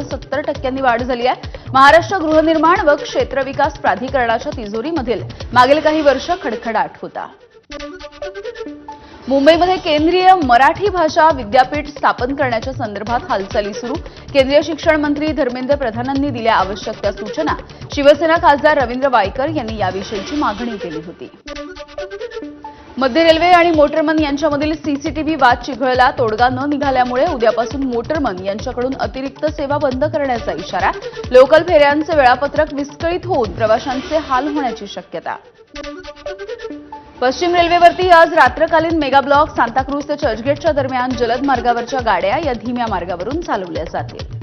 सत्तर टक्क्यांनी वाढ झाली आहे. महाराष्ट्र गृहनिर्माण व क्षेत्र विकास प्राधिकरणाच्या तिजोरीमधील मागील काही वर्ष खडखडाट होता. मुंबईमध्ये केंद्रीय मराठी भाषा विद्यापीठ स्थापन करण्याच्या संदर्भात हालचाली सुरू. केंद्रीय शिक्षण मंत्री धर्मेंद्र प्रधानांनी दिल्या आवश्यक त्या सूचना शिवसेना खासदार रवींद्र वायकर यांनी याविषयीची मागणी केली होती. मध्य रेल्वे आणि मोटरमन यांच्यामधील सीसीटीव्ही वाद चिघळला तोडगा न निघाल्यामुळे उद्यापासून मोटरमन यांच्याकडून अतिरिक्त सेवा बंद करण्याचा इशारा लोकल फेऱ्यांचे वेळापत्रक विस्कळीत होऊन प्रवाशांचे हाल होण्याची शक्यता. पश्चिम रेल्वेवरती आज रात्रकालीन मेगा ब्लॉक सांताक्रूज ते चर्चगेटच्या दरम्यान जलद मार्गावरच्या गाड्या या धीम्या मार्गावरून चालवल्या जातील.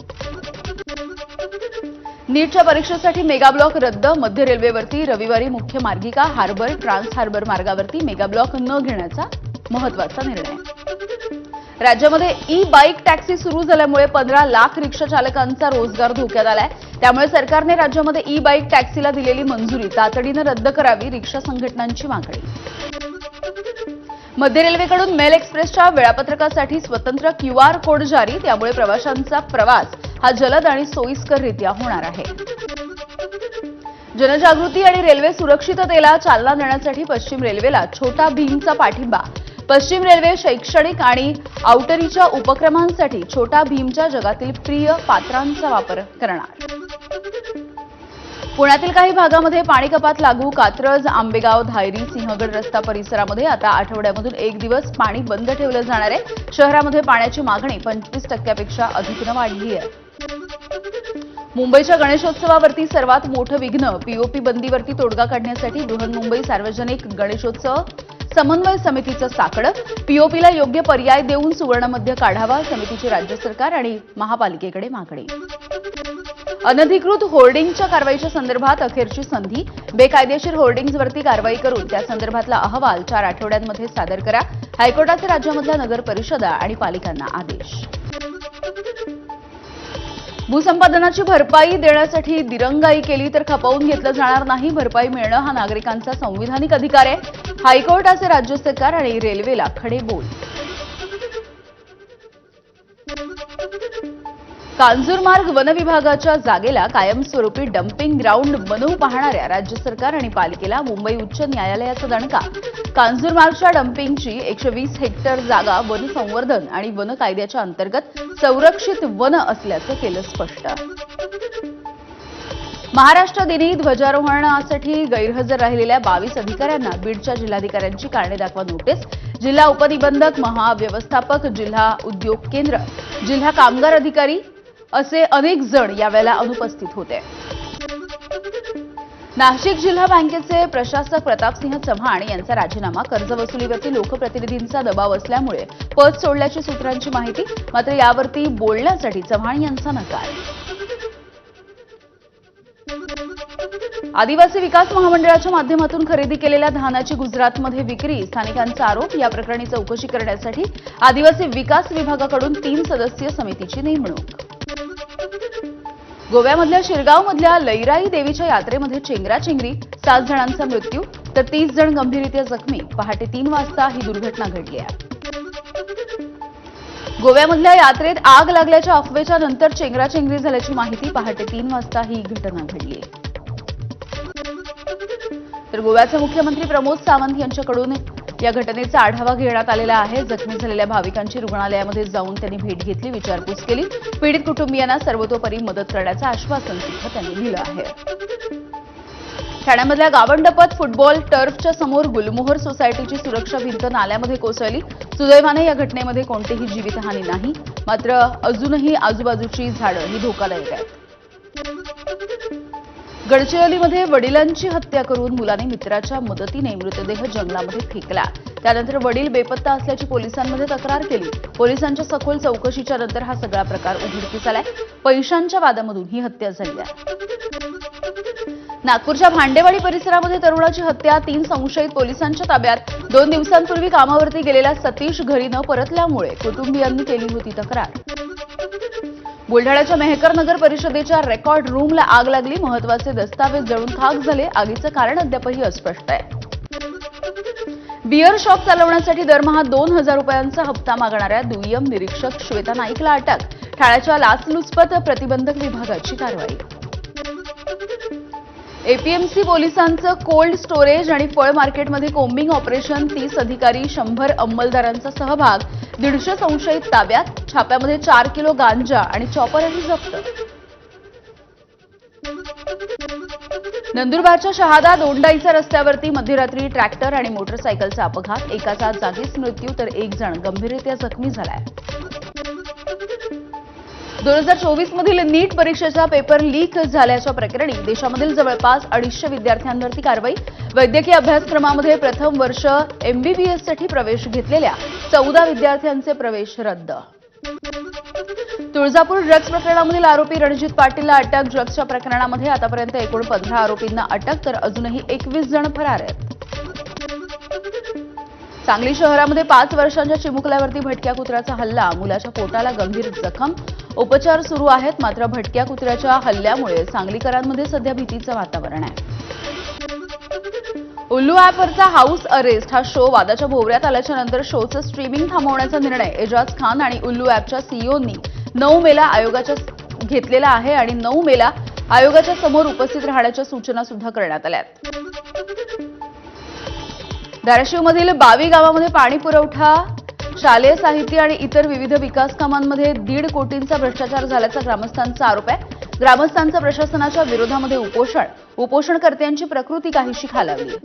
नीटच्या परीक्षेसाठी मेगाब्लॉक रद्द. मध्य रेल्वेवरती रविवारी मुख्य मार्गिका हार्बर ट्रान्स हार्बर मार्गावरती मेगाब्लॉक न घेण्याचा महत्त्वाचा निर्णय. राज्यामध्ये ई बाईक टॅक्सी सुरू झाल्यामुळे पंधरा लाख रिक्षा चालकांचा रोजगार धोक्यात आलाय. त्यामुळे सरकारने राज्यामध्ये ई बाईक टॅक्सीला दिलेली मंजुरी तातडीनं रद्द करावी रिक्षा संघटनांची मागणी. मध्य रेल्वेकडून मेल एक्सप्रेसच्या वेळापत्रकासाठी स्वतंत्र क्यू आर कोड जारी. त्यामुळे प्रवाशांचा प्रवास हा जलद आणि सोयीस्कररित्या होणार आहे. जनजागृती आणि रेल्वे सुरक्षिततेला चालना देण्यासाठी पश्चिम रेल्वेला छोटा भीमचा पाठिंबा. पश्चिम रेल्वे शैक्षणिक आणि आउटरीच्या उपक्रमांसाठी छोटा भीमच्या जगातील प्रिय पात्रांचा वापर करणार. पुण्यातील काही भागामध्ये पाणी कपात लागू कात्रज आंबेगाव धायरी सिंहगड रस्ता परिसरामध्ये आता आठवड्यामधून एक दिवस पाणी बंद ठेवलं जाणार आहे. शहरामध्ये पाण्याची मागणी पंचवीस टक्क्यापेक्षा अधिकनं वाढली आहे. मुंबईच्या गणेशोत्सवावरती सर्वात मोठं विघ्न पीओपी बंदीवरती तोडगा काढण्यासाठी बृहन्मुंबई सार्वजनिक गणेशोत्सव समन्वय समितीचं साकडं. पीओपीला योग्य पर्याय देऊन सुवर्णमध्य काढावा समितीची राज्य सरकार आणि महापालिकेकडे मागणी. अनधिकृत होर्डिंगच्या कारवाईच्या संदर्भात अखेरची संधी. बेकायदेशीर होर्डिंग्जवरती कारवाई करून त्या संदर्भातला अहवाल चार आठवड्यांमध्ये सादर करा. हायकोर्टाचे राज्यामधल्या नगर परिषदा आणि पालिकांना आदेश. भूसंपादनाची भरपाई देण्यासाठी दिरंगाई केली तर खपवून घेतलं जाणार नाही. भरपाई मिळणं हा नागरिकांचा संविधानिक अधिकार आहे. हायकोर्टाचे राज्य सरकार आणि रेल्वेला खडे बोल. कांजूरमार्ग वन विभागाच्या जागेला कायमस्वरूपी डम्पिंग ग्राउंड बनवू पाहणाऱ्या राज्य सरकार आणि पालिकेला मुंबई उच्च न्यायालयाचा दणका. कांजूरमार्गच्या डम्पिंगची एकशे वीस हेक्टर जागा वन संवर्धन आणि वन कायद्याच्या अंतर्गत संरक्षित वन असल्याचं केलं स्पष्ट. महाराष्ट्र दिनी ध्वजारोहणासाठी गैरहजर राहिलेल्या बावीस अधिकाऱ्यांना बीडच्या जिल्हाधिकाऱ्यांची कारणे दाखवा नोटीस. जिल्हा उपनिबंधक महाव्यवस्थापक जिल्हा उद्योग केंद्र. जिल्हा कामगार अधिकारी असे अनेक जण यावेळेला अनुपस्थित होते. नाशिक जिल्हा बँकेचे प्रशासक प्रतापसिंह चव्हाण यांचा राजीनामा कर्जवसुलीवरती लोकप्रतिनिधींचा दबाव असल्यामुळे पद सोडल्याची सूत्रांची माहिती मात्र यावरती बोलण्यासाठी चव्हाण यांचा नकार. आदिवासी विकास महामंडळाच्या माध्यमातून खरेदी केलेल्या धानाची गुजरातमध्ये विक्री स्थानिकांचा आरोप या प्रकरणी चौकशी करण्यासाठी आदिवासी विकास विभागाकडून तीन सदस्यीय समितीची नेमणूक. गोव्यामधल्या शिरगावमधल्या लैराई देवीच्या यात्रेमध्ये चेंगराचेंगरी सात जणांचा मृत्यू तर तीस जण गंभीररित्या जखमी. पहाटे तीन वाजता ही दुर्घटना घडली आहे. गोव्यामधल्या यात्रेत आग लागल्याच्या अफवेच्या नंतर चेंगराचेंगरी झाल्याची माहिती पहाटे तीन वाजता ही घटना घडली तर गोव्याचे मुख्यमंत्री प्रमोद सावंत यांच्याकडून या घटनेचा आढावा घेण्यात आलेला आहे. जखमी झालेल्या भाविकांची रुग्णालयामध्ये जाऊन त्यांनी भेट घेतली विचारपूस केली. पीडित कुटुंबियांना सर्वतोपरी मदत करण्याचं आश्वासन सुद्धा त्यांनी दिलं आहे. ठाण्यामधल्या गावंडपत फुटबॉल टर्फच्या समोर गुलमोहर सोसायटीची सुरक्षा भिंत नाल्यामध्ये कोसळली. सुदैवाने या घटनेमध्ये कोणतीही जीवितहानी नाही. मात्र अजूनही आजूबाजूची झाडं ही धोकादायक आहेत. गडचिरोलीमध्ये वडिलांची हत्या करून मुलाने मित्राच्या मदतीने मृतदेह जंगलामध्ये फेकला. त्यानंतर वडील बेपत्ता असल्याची पोलिसांमध्ये तक्रार केली. पोलिसांच्या सखोल चौकशीच्या नंतर हा सगळा प्रकार उघडकीस आलाय. पैशांच्या वादामधून ही हत्या झाली आहे. नागपूरच्या भांडेवाडी परिसरामध्ये तरुणाची हत्या तीन संशयित पोलिसांच्या ताब्यात. दोन दिवसांपूर्वी कामावरती गेलेला सतीश घरी न परतल्यामुळे कुटुंबियांनी केली होती तक्रार. बुलढाण्याच्या मेहकर नगर परिषदेच्या रेकॉर्ड रूमला आग लागली. महत्त्वाचे दस्तावेज जळून खाक झाले. आगीचं कारण अद्यापही अस्पष्ट आहे. बिअर शॉप चालवण्यासाठी दरमहा दोन हजार रुपयांचा हप्ता मागणाऱ्या दुय्यम निरीक्षक श्वेता नाईकला अटक. ठाण्याच्या लाचलुचपत प्रतिबंधक विभागाची कारवाई. एपीएमसी पोलिसांचं कोल्ड स्टोरेज आणि फळ मार्केटमध्ये कोम्बिंग ऑपरेशन तीस अधिकारी शंभर अंमलदारांचा सहभाग. दीडशे संशयित ताब्यात छाप्यामध्ये चार किलो गांजा आणि चॉपरही जप्त. नंदुरबारच्या शहादा दोंडाईचा रस्त्यावरती मध्यरात्री ट्रॅक्टर आणि मोटरसायकलचा अपघात एकाचा जागीच मृत्यू तर एक जण गंभीररित्या जखमी झालाय. दोन हजार चोवीस मधील नीट परीक्षेचा पेपर लीक झाल्याच्या प्रकरणी देशामधील जवळपास अडीचशे विद्यार्थ्यांवरती कारवाई. वैद्यकीय अभ्यासक्रमामध्ये प्रथम वर्ष एमबीबीएससाठी प्रवेश घेतलेल्या चौदा विद्यार्थ्यांचे प्रवेश रद्द. तुळजापूर ड्रग्ज प्रकरणामधील आरोपी रणजित पाटीलला अटक. ड्रग्जच्या प्रकरणामध्ये आतापर्यंत एकूण पंधरा आरोपींना अटक तर अजूनही एकवीस जण फरार आहेत. सांगली शहरामध्ये पाच वर्षांच्या चिमुकल्यावरती भटक्या कुत्र्याचा हल्ला. मुलाच्या पोटाला गंभीर जखम. उपचार सुरू आहेत मात्र भटक्या कुत्र्याच्या हल्ल्यामुळे सांगलीकरांमध्ये सध्या भीतीचं वातावरण आहे. उल्लू ॲपवरचा हाऊस अरेस्ट हा शो वादाच्या भोवऱ्यात आल्याच्यानंतर शोचं स्ट्रीमिंग थांबवण्याचा निर्णय. एजाज खान आणि उल्लू ॲपच्या सीईओंनी नऊ मेला आयोगाच्या घेतलेला आहे आणि नऊ मेला आयोगाच्या समोर उपस्थित राहण्याच्या सूचना सुद्धा करण्यात आल्या धाराशिवमधील बावी गावामध्ये पाणी पुरवठा शालेय साहित्य आणि इतर विविध विकास कामांमध्ये दीड कोटींचा भ्रष्टाचार झाल्याचा ग्रामस्थांचा आरोप आहे. ग्रामस्थांचं प्रशासनाच्या विरोधामध्ये उपोषण. उपोषणकर्त्यांची प्रकृती काहीशी खालावली.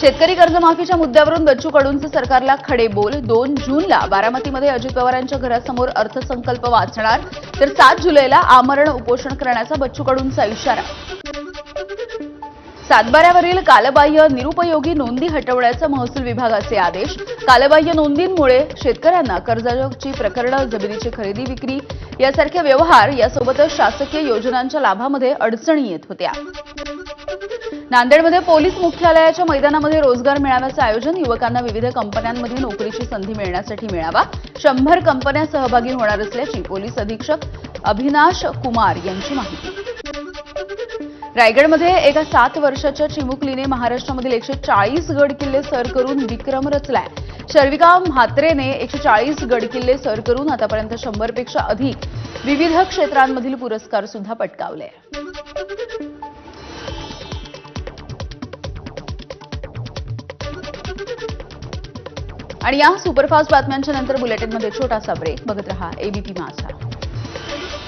शेतकरी कर्जमाफीच्या मुद्द्यावरून बच्चू कडूंचे सरकारला खडे बोल. दोन जूनला बारामतीमध्ये अजित पवारांच्या घरासमोर अर्थसंकल्प वाचणार. तर सात जुलैला आमरण उपोषण करण्याचा बच्चू कडूंचा इशारा. सातबाऱ्यावरील कालबाह्य निरुपयोगी नोंदी हटवण्याचे महसूल विभागाचे आदेश. कालबाह्य नोंदींमुळे शेतकऱ्यांना कर्जाची प्रकरणं जमिनीची खरेदी विक्री यासारखे व्यवहार यासोबतच शासकीय योजनांच्या लाभामध्ये अडचणी येत होत्या. नांदेडमध्ये पोलीस मुख्यालयाच्या मैदानामध्ये रोजगार मेळाव्याचं आयोजन. युवकांना विविध कंपन्यांमध्ये नोकरीची संधी मिळण्यासाठी मिळावा. शंभर कंपन्या सहभागी होणार असल्याची पोलीस अधीक्षक अभिनाश कुमार यांची माहिती. रायगडमध्ये एका सात वर्षाच्या चिमुकलीने महाराष्ट्रामधील एकशे चाळीस गड किल्ले सर करून विक्रम रचलाय. शर्विका म्हात्रेने एकशे चाळीस गड किल्ले सर करून आतापर्यंत शंभरपेक्षा अधिक विविध क्षेत्रांमधील पुरस्कार सुद्धा पटकावले. आणि या सुपरफास्ट बातम्यांच्या नंतर बुलेटिनमध्ये छोटासा ब्रेक. बघत रहा एबीपी माझा